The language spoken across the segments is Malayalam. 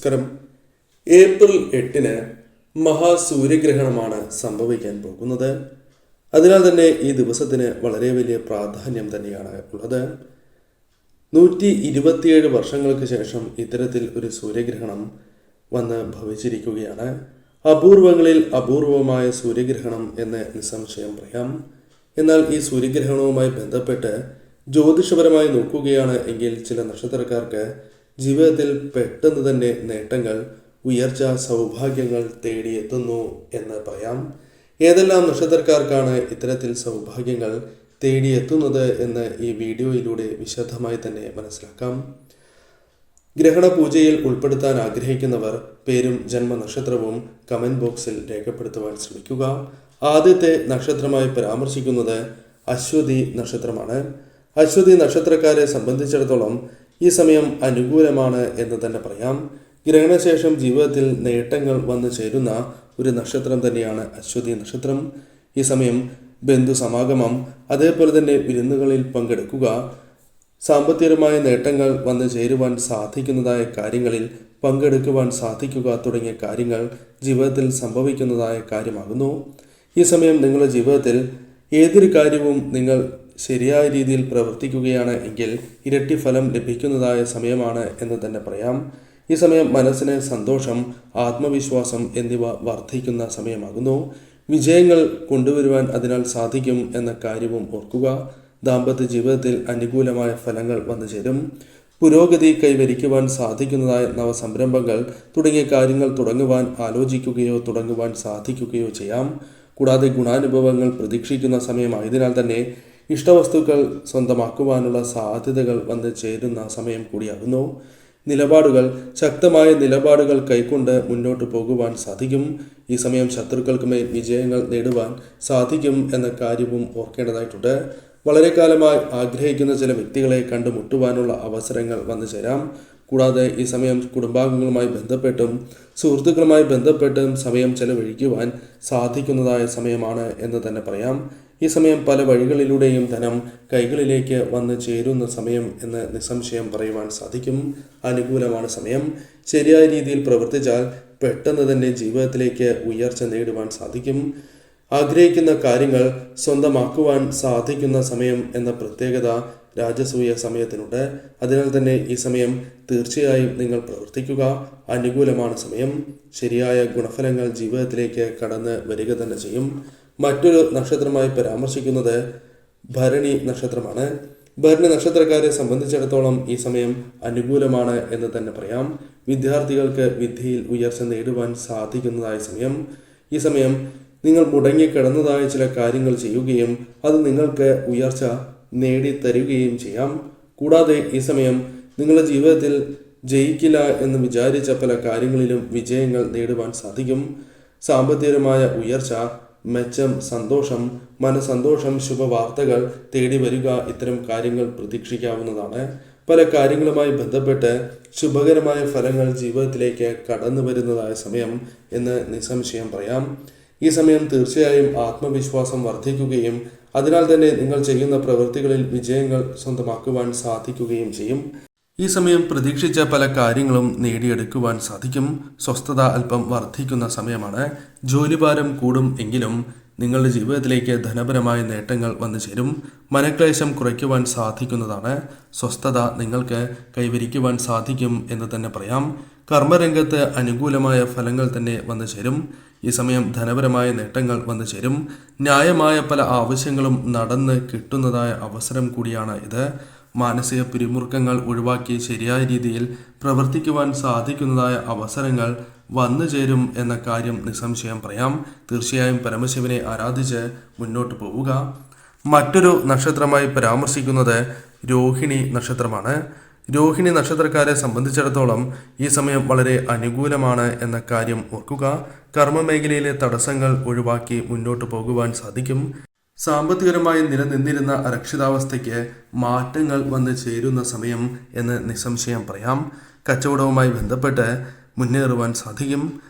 നമസ്കാരം. ഏപ്രിൽ എട്ടിന് മഹാസൂര്യഗ്രഹണമാണ് സംഭവിക്കാൻ പോകുന്നത്. അതിനാൽ തന്നെ ഈ ദിവസത്തിന് വളരെ വലിയ പ്രാധാന്യം തന്നെയാണ് ഉള്ളത്. നൂറ്റി ഇരുപത്തിയേഴ് വർഷങ്ങൾക്ക് ശേഷം ഇത്തരത്തിൽ ഒരു സൂര്യഗ്രഹണം വന്ന് ഭവിച്ചിരിക്കുകയാണ്. അപൂർവങ്ങളിൽ അപൂർവമായ സൂര്യഗ്രഹണം എന്ന് നിസ്സംശയം പറയാം. എന്നാൽ ഈ സൂര്യഗ്രഹണവുമായി ബന്ധപ്പെട്ട് ജ്യോതിഷപരമായി നോക്കുകയാണ് എങ്കിൽ ചില നക്ഷത്രക്കാർക്ക് ജീവിതത്തിൽ പെട്ടെന്ന് തന്നെ നേട്ടങ്ങൾ ഉയർച്ച സൗഭാഗ്യങ്ങൾ തേടിയെത്തുന്നു എന്ന് പറയാം. ഏതെല്ലാം നക്ഷത്രക്കാർക്കാണ് ഇത്തരത്തിൽ സൗഭാഗ്യങ്ങൾ തേടിയെത്തുന്നത് എന്ന് ഈ വീഡിയോയിലൂടെ വിശദമായി തന്നെ മനസ്സിലാക്കാം. ഗ്രഹണ പൂജയിൽ ഉൾപ്പെടുത്താൻ ആഗ്രഹിക്കുന്നവർ പേരും ജന്മനക്ഷത്രവും കമന്റ് ബോക്സിൽ രേഖപ്പെടുത്തുവാൻ ശ്രമിക്കുക. ആദ്യത്തെ നക്ഷത്രമായി പരാമർശിക്കുന്നത് അശ്വതി നക്ഷത്രമാണ്. അശ്വതി നക്ഷത്രക്കാരെ സംബന്ധിച്ചിടത്തോളം ഈ സമയം അനുകൂലമാണ് എന്ന് തന്നെ പറയാം. ഗ്രഹണശേഷം ജീവിതത്തിൽ നേട്ടങ്ങൾ വന്നു ചേരുന്ന ഒരു നക്ഷത്രം തന്നെയാണ് അശ്വതി നക്ഷത്രം. ഈ സമയം ബന്ധു സമാഗമം അതേപോലെ തന്നെ വിരുന്നുകളിൽ പങ്കെടുക്കുക സാമ്പത്തികമായ നേട്ടങ്ങൾ വന്നു ചേരുവാൻ സാധിക്കുന്നതായ കാര്യങ്ങളിൽ പങ്കെടുക്കുവാൻ സാധിക്കുക തുടങ്ങിയ കാര്യങ്ങൾ ജീവിതത്തിൽ സംഭവിക്കുന്നതായ കാര്യമാകുന്നു. ഈ സമയം നിങ്ങളുടെ ജീവിതത്തിൽ ഏതൊരു കാര്യവും നിങ്ങൾ ശരിയായ രീതിയിൽ പ്രവർത്തിക്കുകയാണ് എങ്കിൽ ഇരട്ടി ഫലം ലഭിക്കുന്നതായ സമയമാണ് എന്ന് തന്നെ പറയാം. ഈ സമയം മനസ്സിന് സന്തോഷം ആത്മവിശ്വാസം എന്നിവ വർദ്ധിക്കുന്ന സമയമാകുന്നു. വിജയങ്ങൾ കൊണ്ടുവരുവാൻ അതിനാൽ സാധിക്കും എന്ന കാര്യവും ഓർക്കുക. ദാമ്പത്യ ജീവിതത്തിൽ അനുകൂലമായ ഫലങ്ങൾ വന്നു ചേരും. പുരോഗതി കൈവരിക്കുവാൻ സാധിക്കുന്നതായ നവസംരംഭങ്ങൾ തുടങ്ങിയ കാര്യങ്ങൾ തുടങ്ങുവാൻ ആലോചിക്കുകയോ തുടങ്ങുവാൻ സാധിക്കുകയോ ചെയ്യാം. കൂടാതെ ഗുണാനുഭവങ്ങൾ പ്രതീക്ഷിക്കുന്ന സമയമായതിനാൽ തന്നെ ഇഷ്ടവസ്തുക്കൾ സ്വന്തമാക്കുവാനുള്ള സാധ്യതകൾ വന്ന് ചേരുന്ന സമയം കൂടിയാകുന്നു. നിലപാടുകൾ ശക്തമായ നിലപാടുകൾ കൈക്കൊണ്ട് മുന്നോട്ട് പോകുവാൻ സാധിക്കും. ഈ സമയം ശത്രുക്കൾക്ക് മേൽ വിജയങ്ങൾ നേടുവാൻ സാധിക്കും എന്ന കാര്യവും ഓർക്കേണ്ടതായിട്ടുണ്ട്. വളരെ കാലമായി ആഗ്രഹിക്കുന്ന ചില വ്യക്തികളെ കണ്ടുമുട്ടുവാനുള്ള അവസരങ്ങൾ വന്നു ചേരാം. കൂടാതെ ഈ സമയം കുടുംബാംഗങ്ങളുമായി ബന്ധപ്പെട്ടും സുഹൃത്തുക്കളുമായി ബന്ധപ്പെട്ടും സമയം ചെലവഴിക്കുവാൻ സാധിക്കുന്നതായ സമയമാണ് എന്ന് തന്നെ പറയാം. ഈ സമയം പല വഴികളിലൂടെയും ധനം കൈകളിലേക്ക് വന്ന് ചേരുന്ന സമയം എന്ന് നിസ്സംശയം പറയുവാൻ സാധിക്കും. അനുകൂലമാണ് സമയം. ശരിയായ രീതിയിൽ പ്രവർത്തിച്ചാൽ പെട്ടെന്ന് തന്നെ ജീവിതത്തിലേക്ക് ഉയർച്ച നേടുവാൻ സാധിക്കും. ആഗ്രഹിക്കുന്ന കാര്യങ്ങൾ സ്വന്തമാക്കുവാൻ സാധിക്കുന്ന സമയം എന്ന പ്രത്യേകത രാജസൂയ സമയത്തിനുണ്ട്. അതിനാൽ തന്നെ ഈ സമയം തീർച്ചയായും നിങ്ങൾ പ്രവർത്തിക്കുക. അനുകൂലമാണ് സമയം. ശരിയായ ഗുണഫലങ്ങൾ ജീവിതത്തിലേക്ക് കടന്ന് വരിക തന്നെ ചെയ്യും. മറ്റൊരു നക്ഷത്രമായി പരാമർശിക്കുന്നത് ഭരണി നക്ഷത്രമാണ്. ഭരണി നക്ഷത്രക്കാരെ സംബന്ധിച്ചിടത്തോളം ഈ സമയം അനുകൂലമാണ് എന്ന് തന്നെ പറയാം. വിദ്യാർത്ഥികൾക്ക് വിദ്യയിൽ ഉയർച്ച നേടുവാൻ സാധിക്കുന്നതായ സമയം. ഈ സമയം നിങ്ങൾ മുടങ്ങിക്കിടന്നതായ ചില കാര്യങ്ങൾ ചെയ്യുകയും അത് നിങ്ങൾക്ക് ഉയർച്ച നേടിത്തരുകയും ചെയ്യാം. കൂടാതെ ഈ സമയം നിങ്ങളുടെ ജീവിതത്തിൽ ജയിക്കില്ല എന്ന് വിചാരിച്ച പല കാര്യങ്ങളിലും വിജയങ്ങൾ നേടുവാൻ സാധിക്കും. സാമ്പത്തികമായ ഉയർച്ച മെച്ചം സന്തോഷം മനസന്തോഷം ശുഭവാർത്തകൾ തേടി വരിക ഇത്തരം കാര്യങ്ങൾ പ്രതീക്ഷിക്കാവുന്നതാണ്. പല കാര്യങ്ങളുമായി ബന്ധപ്പെട്ട് ശുഭകരമായ ഫലങ്ങൾ ജീവിതത്തിലേക്ക് കടന്നു വരുന്നതായ സമയം എന്ന് നിസ്സംശയം പറയാം. ഈ സമയം തീർച്ചയായും ആത്മവിശ്വാസം വർദ്ധിക്കുകയും അതിനാൽ തന്നെ നിങ്ങൾ ചെയ്യുന്ന പ്രവൃത്തികളിൽ വിജയങ്ങൾ സ്വന്തമാക്കുവാൻ സാധിക്കുകയും ചെയ്യും. ഈ സമയം പ്രതീക്ഷിച്ച പല കാര്യങ്ങളും നേടിയെടുക്കുവാൻ സാധിക്കും. സ്വസ്ഥത അല്പം വർദ്ധിക്കുന്ന സമയമാണ്. ജോലിഭാരം കൂടും എങ്കിലും നിങ്ങളുടെ ജീവിതത്തിലേക്ക് ധനപരമായ നേട്ടങ്ങൾ വന്നു ചേരും. മനക്ലേശം കുറയ്ക്കുവാൻ സാധിക്കുന്നതാണ്. സ്വസ്ഥത നിങ്ങൾക്ക് കൈവരിക്കുവാൻ സാധിക്കും എന്ന് തന്നെ പറയാം. കർമ്മരംഗത്ത് അനുകൂലമായ ഫലങ്ങൾ തന്നെ വന്നു ചേരും. ഈ സമയം ധനപരമായ നേട്ടങ്ങൾ വന്നു ചേരും. ന്യായമായ പല ആവശ്യങ്ങളും നടന്ന് കിട്ടുന്നതായ അവസരം കൂടിയാണ് ഇത്. മാനസിക പിരിമുറുക്കങ്ങൾ ഒഴിവാക്കി ശരിയായ രീതിയിൽ പ്രവർത്തിക്കുവാൻ സാധിക്കുന്നതായ അവസരങ്ങൾ വന്നു ചേരും എന്ന കാര്യം നിസ്സംശയം പറയാം. തീർച്ചയായും പരമശിവനെ ആരാധിച്ച് മുന്നോട്ട് പോവുക. മറ്റൊരു നക്ഷത്രമായി പരാമർശിക്കുന്നത് രോഹിണി നക്ഷത്രമാണ്. രോഹിണി നക്ഷത്രക്കാരെ സംബന്ധിച്ചിടത്തോളം ഈ സമയം വളരെ അനുകൂലമാണ് എന്ന കാര്യം ഓർക്കുക. കർമ്മമേഖലയിലെ തടസ്സങ്ങൾ ഒഴിവാക്കി മുന്നോട്ട് പോകുവാൻ സാധിക്കും. സാമ്പത്തികരമായി നിലനിന്നിരുന്ന അരക്ഷിതാവസ്ഥയ്ക്ക് മാറ്റങ്ങൾ വന്ന് ചേരുന്ന സമയം എന്ന് നിസ്സംശയം പറയാം. കച്ചവടവുമായി ബന്ധപ്പെട്ട് മുന്നേറുവാൻ സാധിക്കും.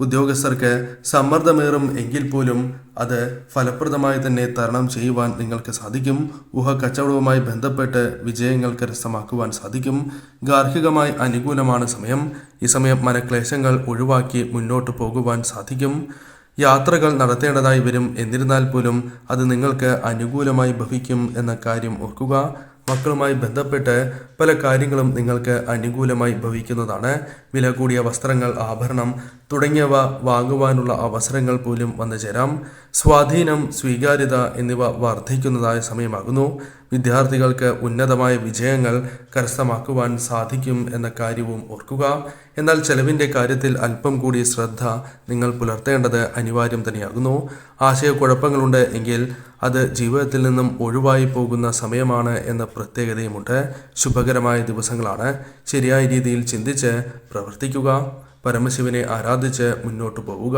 ഉദ്യോഗസ്ഥർക്ക് സമ്മർദ്ദമേറും എങ്കിൽ പോലും അത് ഫലപ്രദമായി തന്നെ തരണം ചെയ്യുവാൻ നിങ്ങൾക്ക് സാധിക്കും. ഊഹ കച്ചവടവുമായി ബന്ധപ്പെട്ട് വിജയങ്ങൾ കരസ്ഥമാക്കുവാൻ സാധിക്കും. ഗാർഹികമായി അനുകൂലമാണ് സമയം. ഈ സമയം മനക്ലേശങ്ങൾ ഒഴിവാക്കി മുന്നോട്ട് പോകുവാൻ സാധിക്കും. യാത്രകൾ നടത്തേണ്ടതായി വരും. എന്നിരുന്നാൽ പോലും അത് നിങ്ങൾക്ക് അനുകൂലമായി ഭവിക്കും എന്ന കാര്യം ഓർക്കുക. മക്കളുമായി ബന്ധപ്പെട്ട് പല കാര്യങ്ങളും നിങ്ങൾക്ക് അനുകൂലമായി ഭവിക്കുന്നതാണ്. വില കൂടിയ വസ്ത്രങ്ങൾ ആഭരണം തുടങ്ങിയവ വാങ്ങുവാനുള്ള അവസരങ്ങൾ പോലും വന്നു ചേരാം. സ്വാധീനം സ്വീകാര്യത എന്നിവ വർദ്ധിക്കുന്നതായ സമയമാകുന്നു. വിദ്യാർത്ഥികൾക്ക് ഉന്നതമായ വിജയങ്ങൾ കരസ്ഥമാക്കുവാൻ സാധിക്കും എന്ന കാര്യവും ഓർക്കുക. എന്നാൽ ചെലവിന്റെ കാര്യത്തിൽ അല്പം കൂടി ശ്രദ്ധ നിങ്ങൾ പുലർത്തേണ്ടത് അനിവാര്യം തന്നെയാകുന്നു. ആശയക്കുഴപ്പങ്ങളുണ്ട് എങ്കിൽ അത് ജീവിതത്തിൽ നിന്നും ഒഴിവായി പോകുന്ന സമയമാണ് എന്ന പ്രത്യേകതയുമുണ്ട്. ശുഭകരമായ ദിവസങ്ങളാണ്. ശരിയായ രീതിയിൽ ചിന്തിച്ച് പ്രവർത്തിക്കുക. പരമശിവനെ ആരാധിച്ച് മുന്നോട്ടു പോവുക.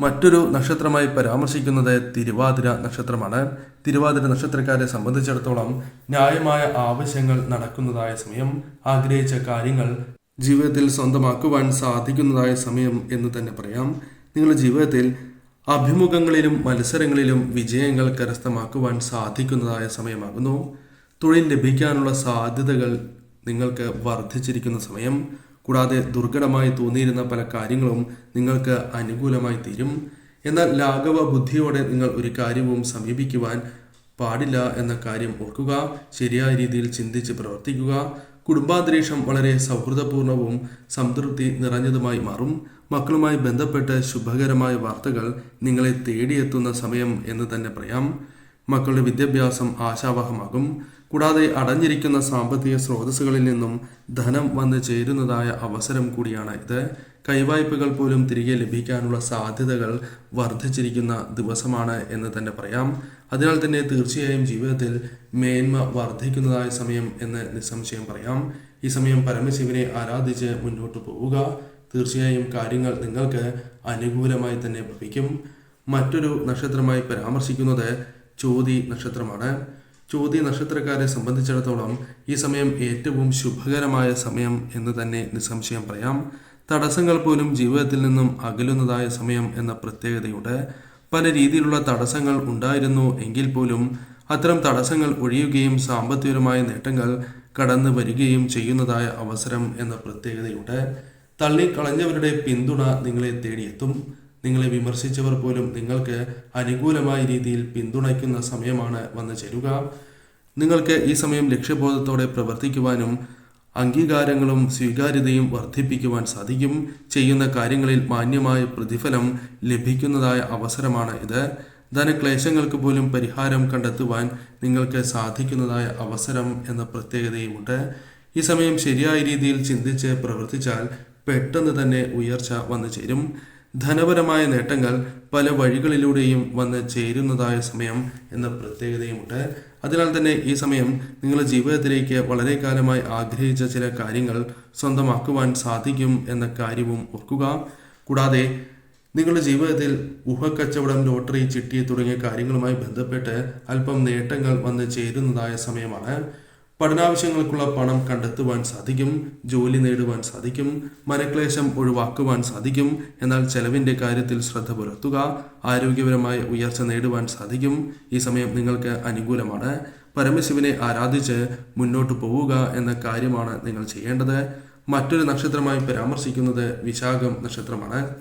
മറ്റൊരു നക്ഷത്രമായി പരാമർശിക്കുന്നത് തിരുവാതിര നക്ഷത്രമാണ്. തിരുവാതിര നക്ഷത്രക്കാരെ സംബന്ധിച്ചിടത്തോളം ന്യായമായ ആവശ്യങ്ങൾ നടക്കുന്നതായ സമയം. ആഗ്രഹിച്ച കാര്യങ്ങൾ ജീവിതത്തിൽ സ്വന്തമാക്കുവാൻ സാധിക്കുന്നതായ സമയം എന്ന് തന്നെ പറയാം. നിങ്ങളുടെ ജീവിതത്തിൽ അഭിമുഖങ്ങളിലും മത്സരങ്ങളിലും വിജയങ്ങൾ കരസ്ഥമാക്കുവാൻ സാധിക്കുന്നതായ സമയമാകുന്നു. തൊഴിൽ ലഭിക്കാനുള്ള സാധ്യതകൾ നിങ്ങൾക്ക് വർദ്ധിച്ചിരിക്കുന്ന സമയം കൂടാതെ ദുർഘടമായി തോന്നിയിരുന്ന പല കാര്യങ്ങളും നിങ്ങൾക്ക് അനുകൂലമായി തീരും. എന്നാൽ ലാഘവ ബുദ്ധിയോടെ നിങ്ങൾ ഒരു കാര്യവും സമീപിക്കുവാൻ പാടില്ല എന്ന കാര്യം ഓർക്കുക ശരിയായ രീതിയിൽ ചിന്തിച്ച് പ്രവർത്തിക്കുക കുടുംബാന്തരീക്ഷം വളരെ സൗഹൃദപൂർണവും സംതൃപ്തി നിറഞ്ഞതുമായി മാറും. മക്കളുമായി ബന്ധപ്പെട്ട് ശുഭകരമായ വാർത്തകൾ നിങ്ങളെ തേടിയെത്തുന്ന സമയം എന്ന് തന്നെ പറയാം. മക്കളുടെ വിദ്യാഭ്യാസം ആശാവഹമാകും. കൂടാതെ അടഞ്ഞിരിക്കുന്ന സാമ്പത്തിക സ്രോതസ്സുകളിൽ നിന്നും ധനം വന്ന് ചേരുന്നതായ അവസരം കൂടിയാണ് ഇത്. കൈവായ്പകൾ പോലും തിരികെ ലഭിക്കാനുള്ള സാധ്യതകൾ വർദ്ധിച്ചിരിക്കുന്ന ദിവസമാണ് എന്ന് തന്നെ പറയാം. അതിനാൽ തന്നെ തീർച്ചയായും ജീവിതത്തിൽ മേന്മ വർദ്ധിക്കുന്നതായ സമയം എന്ന് നിസ്സംശയം പറയാം. ഈ സമയം പരമശിവനെ ആരാധിച്ച് മുന്നോട്ട് പോവുക. തീർച്ചയായും കാര്യങ്ങൾ നിങ്ങൾക്ക് അനുകൂലമായി തന്നെ ഭവിക്കും. മറ്റൊരു നക്ഷത്രമായി പരാമർശിക്കുന്നത് ചോതി നക്ഷത്രമാണ്. ചോതി നക്ഷത്രക്കാരെ സംബന്ധിച്ചിടത്തോളം ഈ സമയം ഏറ്റവും ശുഭകരമായ സമയം എന്ന് തന്നെ നിസ്സംശയം പറയാം. തടസ്സങ്ങൾ പോലും ജീവിതത്തിൽ നിന്നും അകലുന്നതായ സമയം എന്ന പ്രത്യേകതയുണ്ട് പല രീതിയിലുള്ള തടസ്സങ്ങൾ ഉണ്ടായിരുന്നു എങ്കിൽ പോലും അത്തരം തടസ്സങ്ങൾ ഒഴിയുകയും സാമ്പത്തികപരമായ നേട്ടങ്ങൾ കടന്നു വരികയും ചെയ്യുന്നതായ അവസരം എന്ന പ്രത്യേകതയുണ്ട് തള്ളിക്കളഞ്ഞവരുടെ പിന്തുണ നിങ്ങളെ തേടിയെത്തും. നിങ്ങളെ വിമർശിച്ചവർ പോലും നിങ്ങൾക്ക് അനുകൂലമായ രീതിയിൽ പിന്തുണയ്ക്കുന്ന സമയമാണ് വന്നു ചേരുക. നിങ്ങൾക്ക് ഈ സമയം ലക്ഷ്യബോധത്തോടെ പ്രവർത്തിക്കുവാനും അംഗീകാരങ്ങളും സ്വീകാര്യതയും വർദ്ധിപ്പിക്കുവാൻ സാധിക്കും. ചെയ്യുന്ന കാര്യങ്ങളിൽ മാന്യമായ പ്രതിഫലം ലഭിക്കുന്നതായ അവസരമാണ് ഇത്. ധനക്ലേശങ്ങൾക്ക് പോലും പരിഹാരം കണ്ടെത്തുവാൻ നിങ്ങൾക്ക് സാധിക്കുന്നതായ അവസരം എന്ന പ്രത്യേകതയുമുണ്ട്. ഈ സമയം ശരിയായ രീതിയിൽ ചിന്തിച്ച് പ്രവർത്തിച്ചാൽ പെട്ടെന്ന് തന്നെ ഉയർച്ച വന്നു ചേരും. ധനപരമായ നേട്ടങ്ങൾ പല വഴികളിലൂടെയും വന്ന് ചേരുന്നതായ സമയം എന്ന പ്രത്യേകതയുമുണ്ട്. അതിനാൽ തന്നെ ഈ സമയം നിങ്ങളുടെ ജീവിതത്തിലേക്ക് വളരെ കാലമായി ആഗ്രഹിച്ച ചില കാര്യങ്ങൾ സ്വന്തമാക്കുവാൻ സാധിക്കും എന്ന കാര്യവും ഓർക്കുക. കൂടാതെ നിങ്ങളുടെ ജീവിതത്തിൽ ഊഹക്കച്ചവടം ലോട്ടറി ചിട്ടി തുടങ്ങിയ കാര്യങ്ങളുമായി ബന്ധപ്പെട്ട് അല്പം നേട്ടങ്ങൾ വന്ന് ചേരുന്നതായ സമയമാണ്. പഠനാവശ്യങ്ങൾക്കുള്ള പണം കണ്ടെത്തുവാൻ സാധിക്കും ജോലി നേടുവാൻ സാധിക്കും മനക്ലേശം ഒഴിവാക്കുവാൻ സാധിക്കും എന്നാൽ ചെലവിന്റെ കാര്യത്തിൽ ശ്രദ്ധ പുലർത്തുക ആരോഗ്യപരമായ ഉയർച്ച നേടുവാൻ സാധിക്കും. ഈ സമയം നിങ്ങൾക്ക് അനുകൂലമാണ്. പരമശിവനെ ആരാധിച്ച് മുന്നോട്ട് പോവുക എന്ന കാര്യമാണ് നിങ്ങൾ ചെയ്യേണ്ടത്. മറ്റൊരു നക്ഷത്രമായി പരാമർശിക്കുന്നത് വിശാഖം നക്ഷത്രമാണ്.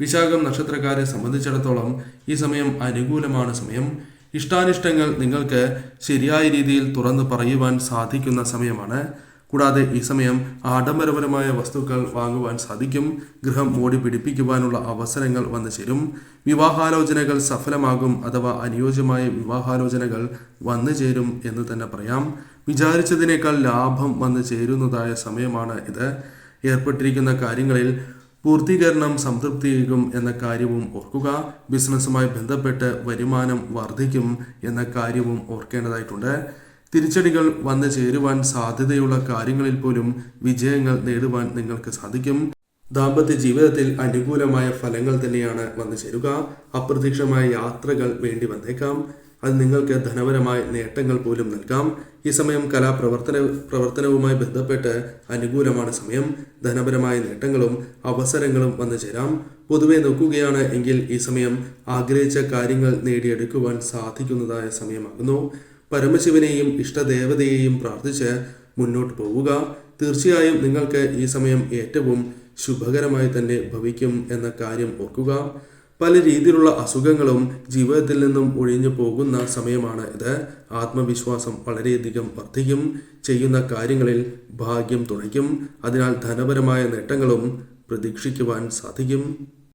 വിശാഖം നക്ഷത്രക്കാരെ സംബന്ധിച്ചിടത്തോളം ഈ സമയം അനുകൂലമാണ് സമയം. ഇഷ്ടാനിഷ്ടങ്ങൾ നിങ്ങൾക്ക് ശരിയായ രീതിയിൽ തുറന്നു പറയുവാൻ സാധിക്കുന്ന സമയമാണ്. കൂടാതെ ഈ സമയം ആഡംബരപരമായ വസ്തുക്കൾ വാങ്ങുവാൻ സാധിക്കും. ഗൃഹം മോടി പിടിപ്പിക്കുവാനുള്ള അവസരങ്ങൾ വന്നു ചേരും. വിവാഹാലോചനകൾ സഫലമാകും അഥവാ അനുയോജ്യമായ വിവാഹാലോചനകൾ വന്നു ചേരും എന്ന് തന്നെ പറയാം. വിചാരിച്ചതിനേക്കാൾ ലാഭം വന്നു ചേരുന്നതായ സമയമാണ് ഇത്. ഏർപ്പെട്ടിരിക്കുന്ന കാര്യങ്ങളിൽ പൂർത്തീകരണം സംതൃപ്തിയേകും എന്ന കാര്യവും ഓർക്കുക. ബിസിനസ്സുമായി ബന്ധപ്പെട്ട് വരുമാനം വർദ്ധിക്കും എന്ന കാര്യവും ഓർക്കേണ്ടതായിട്ടുണ്ട്. തിരിച്ചടികൾ വന്നു ചേരുവാൻ സാധ്യതയുള്ള കാര്യങ്ങളിൽ പോലും വിജയങ്ങൾ നേടുവാൻ നിങ്ങൾക്ക് സാധിക്കും. ദാമ്പത്യ ജീവിതത്തിൽ അനുകൂലമായ ഫലങ്ങൾ തന്നെയാണ് വന്നു ചേരുക. അപ്രതീക്ഷിതമായ യാത്രകൾ വേണ്ടി വന്നേക്കാം. അത് നിങ്ങൾക്ക് ധനപരമായ നേട്ടങ്ങൾ പോലും നൽകാം. ഈ സമയം കലാപ്രവർത്തന പ്രവർത്തനവുമായി ബന്ധപ്പെട്ട് അനുകൂലമാണ് സമയം. ധനപരമായ നേട്ടങ്ങളും അവസരങ്ങളും വന്നു ചേരാം. പൊതുവെ നോക്കുകയാണ് എങ്കിൽ ഈ സമയം ആഗ്രഹിച്ച കാര്യങ്ങൾ നേടിയെടുക്കുവാൻ സാധിക്കുന്നതായ സമയമാകുന്നു. പരമശിവനെയും ഇഷ്ടദേവതയെയും പ്രാർത്ഥിച്ച് മുന്നോട്ട് പോവുക. തീർച്ചയായും നിങ്ങൾക്ക് ഈ സമയം ഏറ്റവും ശുഭകരമായി തന്നെ ഭവിക്കും എന്ന കാര്യം ഓർക്കുക. പല രീതിയിലുള്ള അസുഖങ്ങളും ജീവിതത്തിൽ നിന്നും ഒഴിഞ്ഞു പോകുന്ന സമയമാണ് ഇത്. ആത്മവിശ്വാസം വളരെയധികം വർദ്ധിക്കും. ചെയ്യുന്ന കാര്യങ്ങളിൽ ഭാഗ്യം തുണയ്ക്കും അതിനാൽ ധനപരമായ നേട്ടങ്ങളും പ്രതീക്ഷിക്കുവാൻ സാധിക്കും.